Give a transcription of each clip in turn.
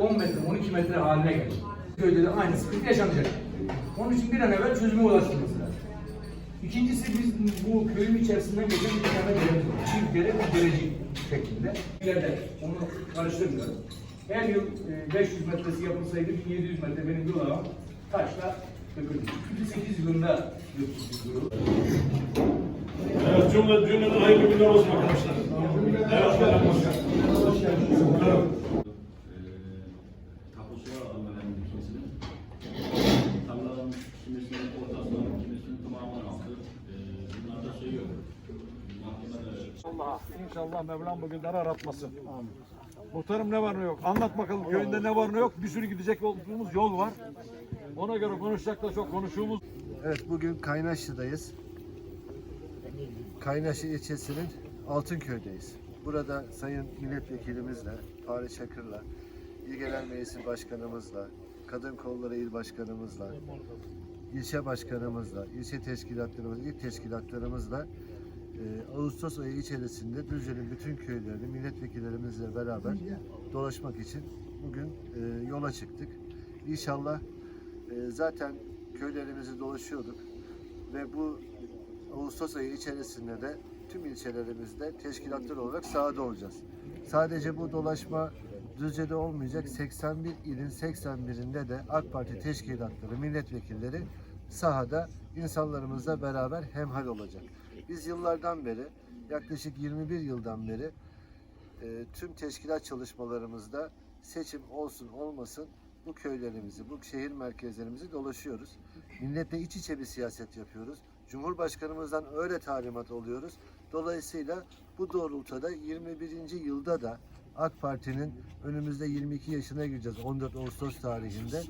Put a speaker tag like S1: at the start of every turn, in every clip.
S1: 10 metre, 12 metre haline gelecek. Köyde de aynı sıkıntı yaşanacak. Onun için bir an evvel çözüme ulaşılması lazım. İkincisi biz bu köyün içerisinden geçen bir tane deremiz var. Çift dere ve dereci şeklinde. İleride onu karıştırmıyorum. Her yıl e, 500 metresi yapılsaydı 1700 metre benim yol ağım taşla döküldü. 2008 yılında döküldü.
S2: Evet, cümle cümleden hayırlı günler olsun arkadaşlar. Evet, Bayram Başkan. Evet.
S3: tapusu var adamların kimisinin. Tarlaların kimisinin ortasından, kimisinin tamamen altı. Ee, bunlarda şey yok. Mahkemede
S2: Allah inşallah Mevlam bu günleri aratmasın. Muhtarım ne var ne yok. Anlat bakalım köyünde ne var ne yok. Bir sürü gidecek olduğumuz yol var. Ona göre konuşacak da çok konuştuğumuz
S4: Evet bugün Kaynaşlı'dayız. Kaynaşı ilçesinin Altınköy'deyiz. Burada Sayın Milletvekilimizle, Fahri Çakır'la, İl Genel Meclisi Başkanımızla, Kadın Kolları İl Başkanımızla, ilçe başkanımızla, ilçe teşkilatlarımız, il teşkilatlarımızla e, Ağustos ayı içerisinde Düzce'nin bütün köylerini milletvekillerimizle beraber dolaşmak için bugün e, yola çıktık. İnşallah e, zaten köylerimizi dolaşıyorduk ve bu Ağustos ayı içerisinde de tüm ilçelerimizde teşkilatlar olarak sahada olacağız. Sadece bu dolaşma Düzce'de olmayacak. 81 ilin 81'inde de AK Parti teşkilatları, milletvekilleri sahada insanlarımızla beraber hemhal olacak. Biz yıllardan beri, yaklaşık 21 yıldan beri e, tüm teşkilat çalışmalarımızda seçim olsun olmasın bu köylerimizi, bu şehir merkezlerimizi dolaşıyoruz. Milletle iç içe bir siyaset yapıyoruz. Cumhurbaşkanımızdan öyle talimat alıyoruz. Dolayısıyla bu doğrultuda 21. yılda da AK Parti'nin önümüzde 22 yaşına gireceğiz 14 Ağustos tarihinde.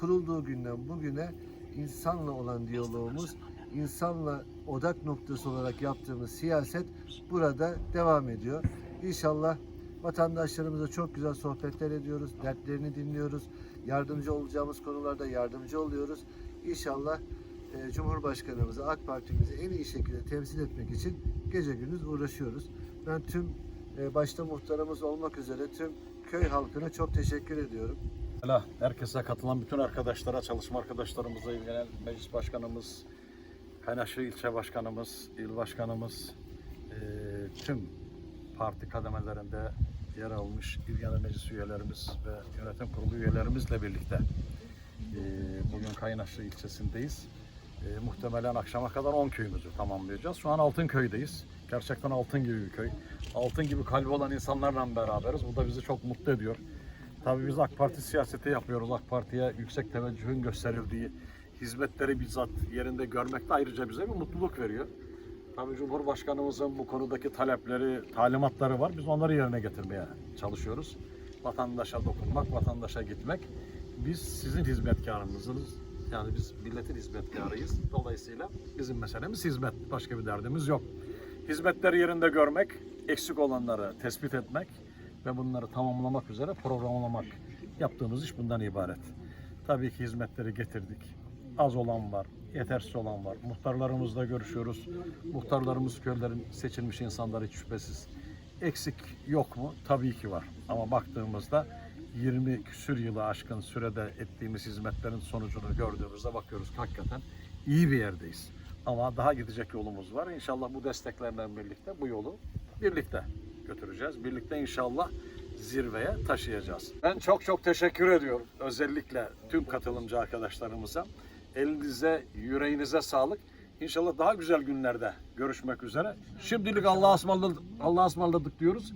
S4: Kurulduğu günden bugüne insanla olan diyalogumuz, insanla odak noktası olarak yaptığımız siyaset burada devam ediyor. İnşallah vatandaşlarımıza çok güzel sohbetler ediyoruz, dertlerini dinliyoruz, yardımcı olacağımız konularda yardımcı oluyoruz. İnşallah e, Cumhurbaşkanımızı, AK Parti'mizi en iyi şekilde temsil etmek için gece gündüz uğraşıyoruz. Ben tüm başta muhtarımız olmak üzere tüm köy halkına çok teşekkür ediyorum.
S2: Allah herkese katılan bütün arkadaşlara, çalışma arkadaşlarımıza, İl Genel Meclis Başkanımız, Kaynaşlı İlçe Başkanımız, İl Başkanımız, eee, tüm parti kademelerinde yer almış İl Genel Meclis üyelerimiz ve yönetim kurulu üyelerimizle birlikte eee, bugün Kaynaşlı ilçesindeyiz. Eee, muhtemelen akşama kadar 10 köyümüzü tamamlayacağız. Şu an Altınköy'deyiz. Gerçekten altın gibi bir köy. Altın gibi kalbi olan insanlarla beraberiz. Bu da bizi çok mutlu ediyor. Tabii biz AK Parti siyaseti yapıyoruz. AK Parti'ye yüksek teveccühün gösterildiği hizmetleri bizzat yerinde görmek de ayrıca bize bir mutluluk veriyor. Tabii Cumhurbaşkanımızın bu konudaki talepleri, talimatları var. Biz onları yerine getirmeye çalışıyoruz. Vatandaşa dokunmak, vatandaşa gitmek. Biz sizin hizmetkarınızız. Yani biz milletin hizmetkarıyız. Dolayısıyla bizim meselemiz hizmet. Başka bir derdimiz yok. Hizmetleri yerinde görmek, eksik olanları tespit etmek ve bunları tamamlamak üzere programlamak. Yaptığımız iş bundan ibaret. Tabii ki hizmetleri getirdik. Az olan var, yetersiz olan var. Muhtarlarımızla görüşüyoruz. Muhtarlarımız köylerin seçilmiş insanları hiç şüphesiz. Eksik yok mu? Tabii ki var. Ama baktığımızda 20 küsür yılı aşkın sürede ettiğimiz hizmetlerin sonucunu gördüğümüzde bakıyoruz ki hakikaten iyi bir yerdeyiz. Ama daha gidecek yolumuz var. İnşallah bu desteklerle birlikte bu yolu birlikte götüreceğiz. Birlikte inşallah zirveye taşıyacağız. Ben çok çok teşekkür ediyorum. Özellikle tüm katılımcı arkadaşlarımıza. Elinize, yüreğinize sağlık. İnşallah daha güzel günlerde görüşmek üzere. Şimdilik Allah'a ısmarladık, Allah'a ısmarladık diyoruz.